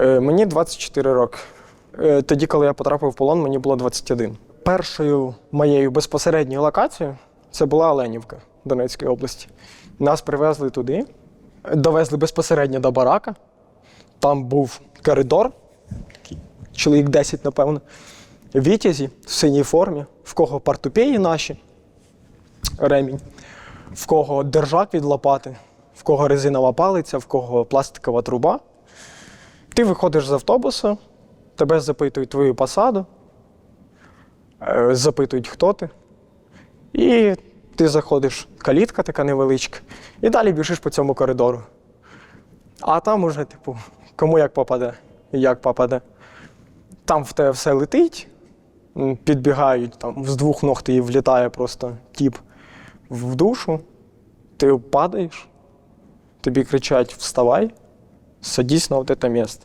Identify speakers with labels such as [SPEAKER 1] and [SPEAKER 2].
[SPEAKER 1] Е, Мені 24 роки. Е, Тоді, коли я потрапив в полон, мені було 21. Першою моєю безпосередньою локацією це була Оленівка Донецької області. Нас привезли туди, довезли безпосередньо до барака. Там був коридор, чоловік 10, напевно. Вітязі в синій формі, в кого портупеї наші, ремінь, в кого держак від лопати, в кого резинова палиця, в кого пластикова труба. Ти виходиш з автобуса, тебе запитують твою посаду, е, запитують, хто ти. І ти заходиш, калітка така невеличка, і далі біжиш по цьому коридору. А там уже, типу, кому як попаде, як попаде. Там в тебе все летить, підбігають, там з двох ног ти влітає просто тіп в душу, ти падаєш, тобі кричать Вставай, садись на от це місце.